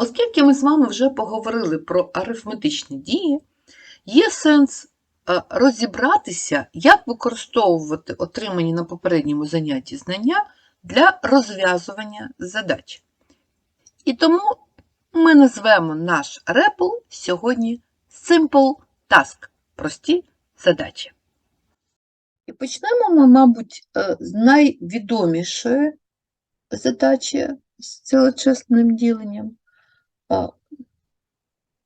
Оскільки ми з вами вже поговорили про арифметичні дії, є сенс е, розібратися, як використовувати отримані на попередньому занятті знання для розв'язування задач. І тому ми назвемо наш REPL сьогодні Simple Task прості задачі. І почнемо ми, мабуть, е, з найвідомішої задачі з цілочисним діленням,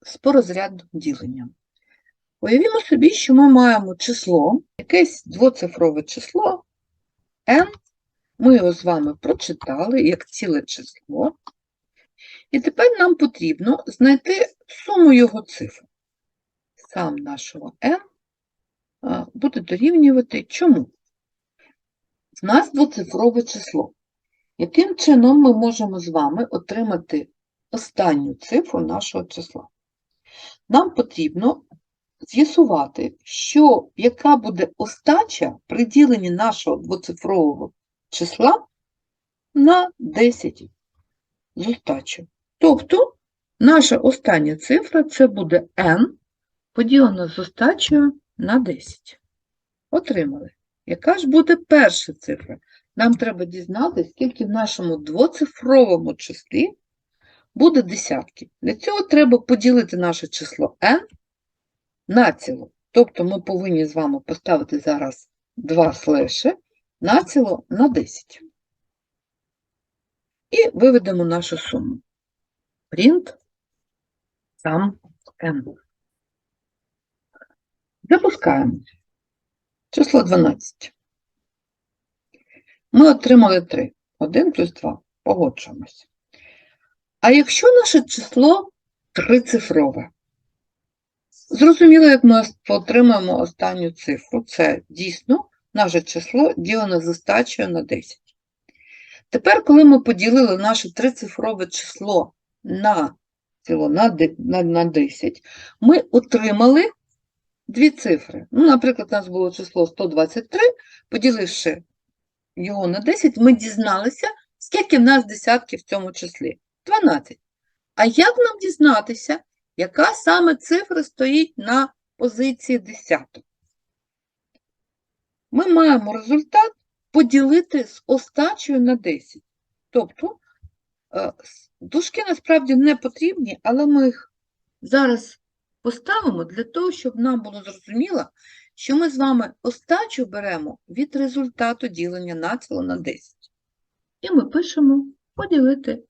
з порозрядним діленням. Уявімо собі, що ми маємо число, якесь двоцифрове число n, ми його з вами прочитали як ціле число, і тепер нам потрібно знайти суму його цифр. Сам нашого n буде дорівнювати чому? В нас двоцифрове число. Яким чином ми можемо з вами отримати останню цифру нашого числа? Нам потрібно з'ясувати, що, яка буде остача при діленні нашого двоцифрового числа на 10 з остачею. Тобто, наша остання цифра це буде n поділена з остачею на 10. Отримали. Яка ж буде перша цифра? Нам треба дізнатися, скільки в нашому двоцифровому числі буде десятки. Для цього треба поділити наше число n на ціло. Тобто ми повинні з вами поставити зараз два слеші на ціло на 10. І виведемо нашу суму. Print сам n. Запускаємо. Число 12. Ми отримали 3. 1 плюс 2. Погоджуємося. А якщо наше число трицифрове? Зрозуміло, як ми отримаємо останню цифру. Це дійсно наше число ділене з остачею на 10. Тепер, коли ми поділили наше трицифрове число на, ціло, на, на, на 10, ми отримали дві цифри. Ну, наприклад, у нас було число 123, поділивши його на 10, ми дізналися, скільки в нас десятків в цьому числі. 12. А як нам дізнатися, яка саме цифра стоїть на позиції 10? Ми маємо результат поділити з остачею на 10. Тобто, е, дужки насправді не потрібні, але ми їх зараз поставимо для того, щоб нам було зрозуміло, що ми з вами остачу беремо від результату ділення націло на 10. І ми пишемо поділити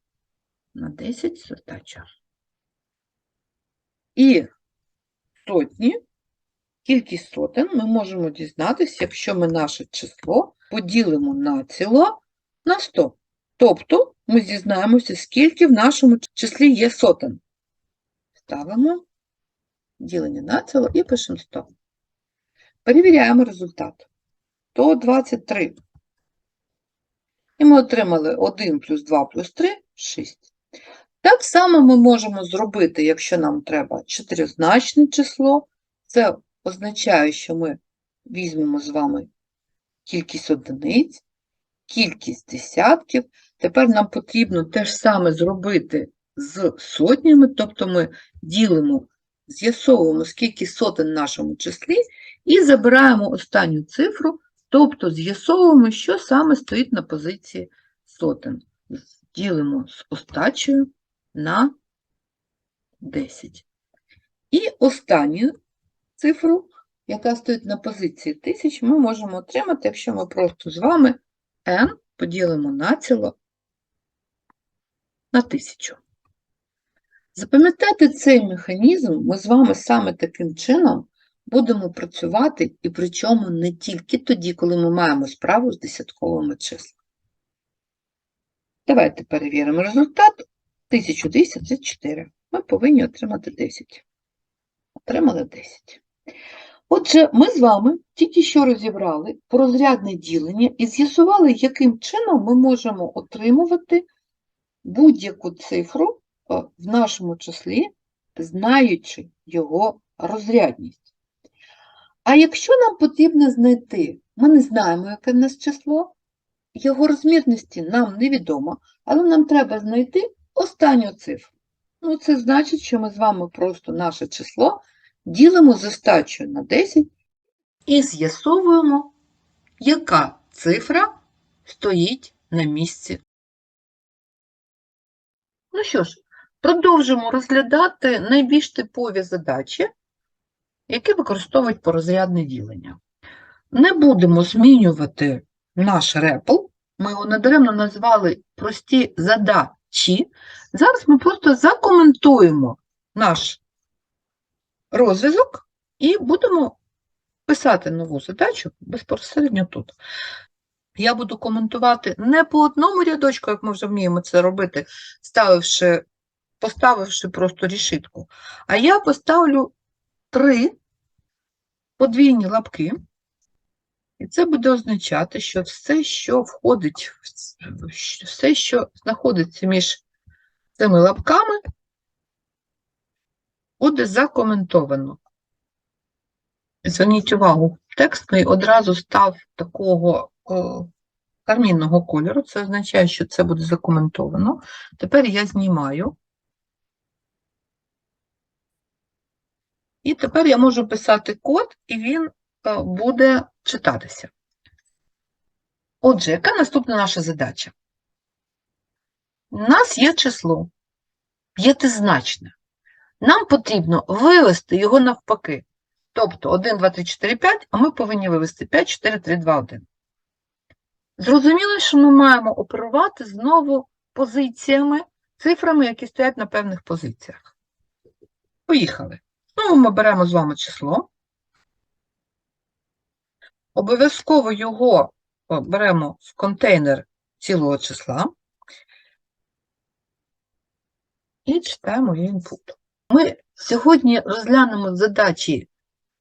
на 10 з остачею. І сотні, кількість сотень ми можемо дізнатися, якщо ми наше число поділимо націло на 100. Тобто ми дізнаємося, скільки в нашому числі є сотень. Ставимо ділення націло і пишемо 100. Перевіряємо результат. 123. І ми отримали 1 плюс 2 плюс 3 – 6. Так само ми можемо зробити, якщо нам треба чотиризначне число. Це означає, що ми візьмемо з вами кількість одиниць, кількість десятків. Тепер нам потрібно те ж саме зробити з сотнями, тобто ми ділимо, з'ясовуємо, скільки сотень в нашому числі, і забираємо останню цифру, тобто з'ясовуємо, що саме стоїть на позиції сотень. Ділимо з остачею на 10. І останню цифру, яка стоїть на позиції тисяч, ми можемо отримати, якщо ми просто з вами n поділимо націло на 1000. Запам'ятайте цей механізм, ми з вами саме таким чином будемо працювати, і причому не тільки тоді, коли ми маємо справу з десятковими числами. Давайте перевіримо результат. 1010 – це 4. Ми повинні отримати 10. Отримали 10. Отже, ми з вами тільки що розібрали порозрядне ділення і з'ясували, яким чином ми можемо отримувати будь-яку цифру е, в нашому числі, знаючи його розрядність. А якщо нам потрібно знайти, ми не знаємо, яке в нас число, його розмірності нам невідомо, але нам треба знайти останню цифру. Ну, це значить, що ми з вами просто наше число ділимо з остачею на 10 і з'ясовуємо, яка цифра стоїть на місці. Ну що ж, продовжимо розглядати найбільш типові задачі, які використовують порозрядне ділення. Не будемо змінювати наш репл, ми його надаремно назвали прості задачі. Зараз ми просто закоментуємо наш розв'язок і будемо писати нову задачу безпосередньо тут. Я буду коментувати не по одному рядочку, як ми вже вміємо це робити, ставивши, поставивши просто рішитку, а я поставлю три подвійні лапки, і це буде означати, що все, що входить, все, що знаходиться між цими лапками, буде закоментовано. Зверніть увагу, текст мій одразу став такого о, кармінного кольору. Це означає, що це буде закоментовано. Тепер я знімаю. І тепер я можу писати код, і він е, буде читатися. Отже, яка наступна наша задача? У нас є число п'ятизначне. Нам потрібно вивести його навпаки. Тобто 1, 2, 3, 4, 5, а ми повинні вивести 5, 4, 3, 2, 1. Зрозуміло, що ми маємо оперувати знову позиціями, цифрами, які стоять на певних позиціях. Поїхали. Знову ми беремо з вами число. Обов'язково його беремо в контейнер цілого числа і читаємо її інпут. Ми сьогодні розглянемо задачі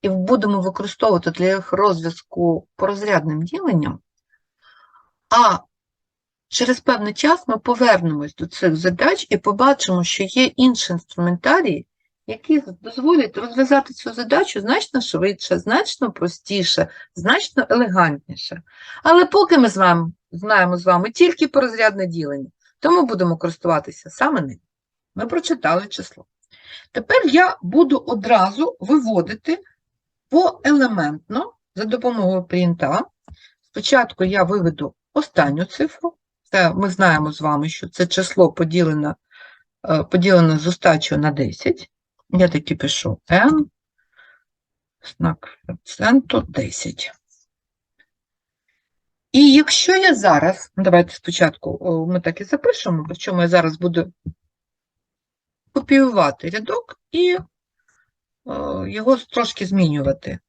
і будемо використовувати для їх розв'язку порозрядним діленням, а через певний час ми повернемось до цих задач і побачимо, що є інші інструментарії, які дозволять розв'язати цю задачу значно швидше, значно простіше, значно елегантніше. Але поки ми з вами знаємо з вами тільки порозрядне ділення, тому будемо користуватися саме ним. Ми прочитали число. Тепер я буду одразу виводити поелементно за допомогою принта. Спочатку я виведу останню цифру. Це ми знаємо з вами, що це число поділене, е, поділене з остачою на 10. Я таки пишу n, знак проценту 10. І якщо я зараз, давайте спочатку ми так і запишемо, причому я зараз буду копіювати рядок і його трошки змінювати.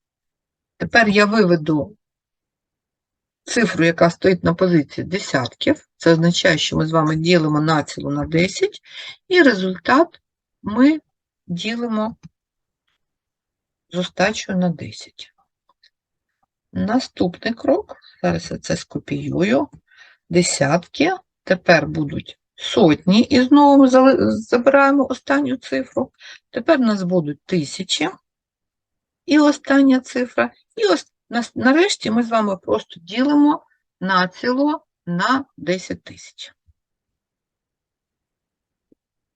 Тепер я виведу цифру, яка стоїть на позиції десятків. Це означає, що ми з вами ділимо націлу на 10, і результат ми ділимо з остачою на 10. Наступний крок, зараз я це скопіюю. Десятки, тепер будуть сотні, і знову забираємо останню цифру. Тепер у нас будуть тисячі, і остання цифра. І нарешті ми з вами просто ділимо націло на 10 тисяч.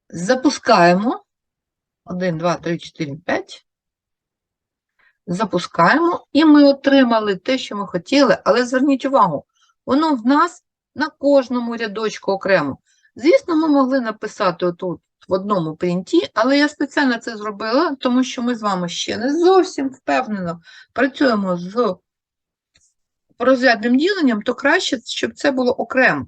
Запускаємо. 1, 2, 3, 4, 5. Запускаємо, і ми отримали те, що ми хотіли, але зверніть увагу, воно в нас на кожному рядочку окремо. Звісно, ми могли написати отут в одному принті, але я спеціально це зробила, тому що ми з вами ще не зовсім впевнено працюємо з розрядним діленням, то краще, щоб це було окремо.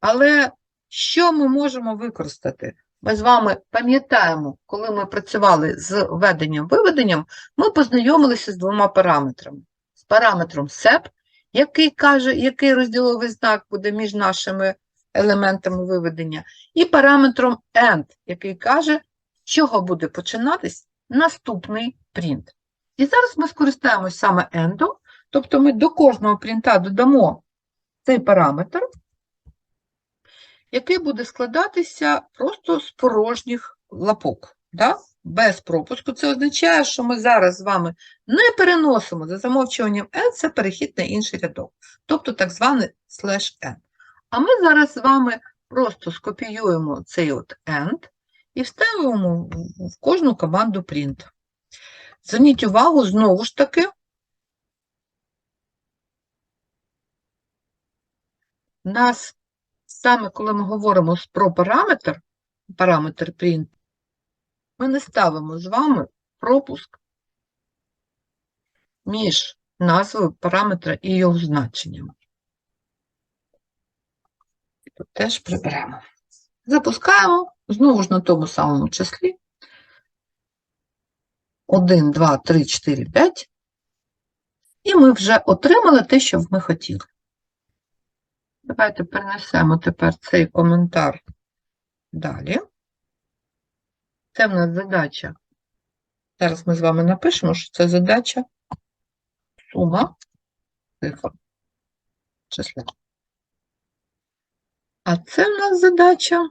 Але що ми можемо використати? Ми з вами пам'ятаємо, коли ми працювали з введенням-виведенням, ми познайомилися з двома параметрами. З параметром SEP, який каже, який розділовий знак буде між нашими елементами виведення, і параметром AND, який каже, з чого буде починатись наступний принт. І зараз ми скористаємось саме AND, тобто ми до кожного принта додамо цей параметр, який буде складатися просто з порожніх лапок, да? без пропуску. Це означає, що ми зараз з вами не переносимо за замовчуванням n, це перехід на інший рядок, тобто так званий slash n. А ми зараз з вами просто скопіюємо цей от end і вставимо в- кожну команду print. Зверніть увагу, знову ж таки, нас саме коли ми говоримо про параметр, параметр print, ми не ставимо з вами пропуск між назвою параметра і його значенням. Тут теж приберемо. Запускаємо знову ж на тому самому числі. 1, 2, 3, 4, 5. І ми вже отримали те, що ми хотіли. Давайте перенесемо тепер цей коментар далі. Це в нас задача. Зараз ми з вами напишемо, що це задача сума цифр числа. А це в нас задача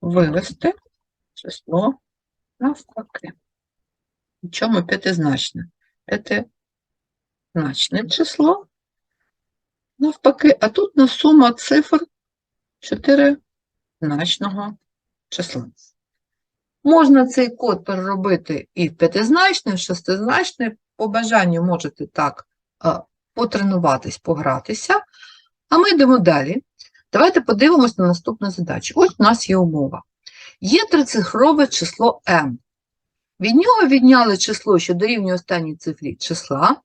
вивести число навпаки. Причому п'ятизначне. П'ятизначне число навпаки, а тут на сума цифр чотиризначного числа. Можна цей код переробити і в п'ятизначний, в шестизначний. По бажанню можете так а, потренуватись, погратися. А ми йдемо далі. Давайте подивимось на наступну задачу. Ось у нас є умова. Є трицифрове число m. Від нього відняли число, що дорівнює останній цифрі числа.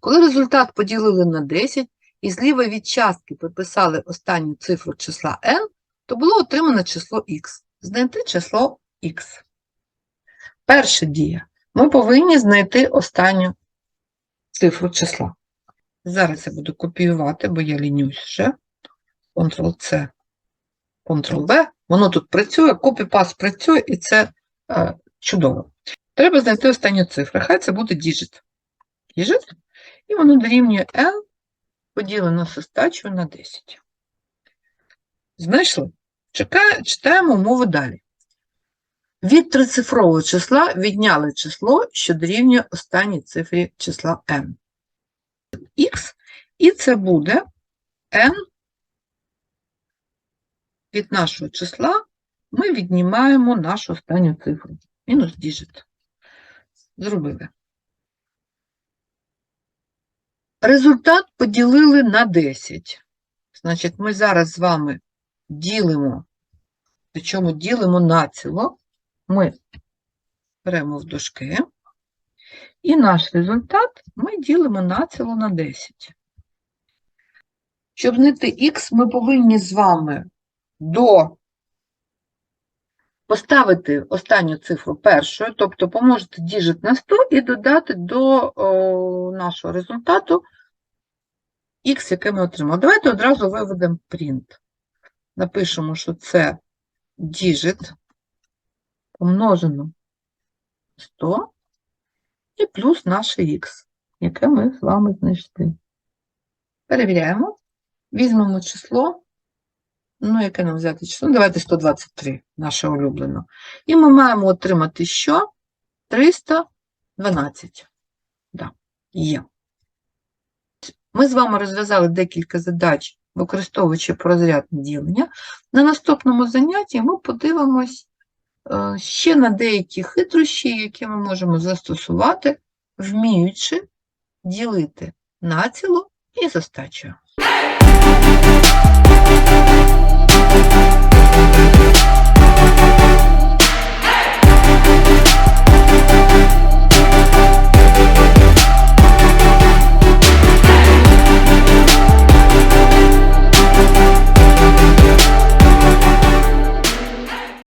Коли результат поділили на 10 і зліва від частки приписали останню цифру числа n, то було отримано число x. Знайти число x. Перша дія. Ми повинні знайти останню цифру числа. Зараз я буду копіювати, бо я лінюсь вже. Ctrl-C, Ctrl-V. Воно тут працює, копі-пас працює, і це е, чудово. Треба знайти останню цифру. Хай це буде діжит. Діжит. І воно дорівнює L поділено з на 10. Знайшли? Чекає, читаємо умови далі. Від трицифрового числа відняли число, що дорівнює останній цифрі числа n. Х, і це буде n від нашого числа ми віднімаємо нашу останню цифру. Мінус діжит. Зробили. Результат поділили на 10. Значить, ми зараз з вами ділимо, причому ділимо націло. Ми беремо в дужки. І наш результат ми ділимо націло на 10. Щоб знайти х, ми повинні з вами до поставити останню цифру першою, тобто помножити діжит на 100 і додати до о, нашого результату х, яке ми отримали. Давайте одразу виведемо print. Напишемо, що це діжит помножено 100 і плюс наше х, яке ми з вами знайшли. Перевіряємо. Візьмемо число. Ну, яке нам взяти число? Давайте 123, наше улюблено. І ми маємо отримати що? 312. Да, є. Ми з вами розв'язали декілька задач, використовуючи прозрядне ділення. На наступному занятті ми подивимось е, ще на деякі хитрощі, які ми можемо застосувати, вміючи ділити націло і застачу.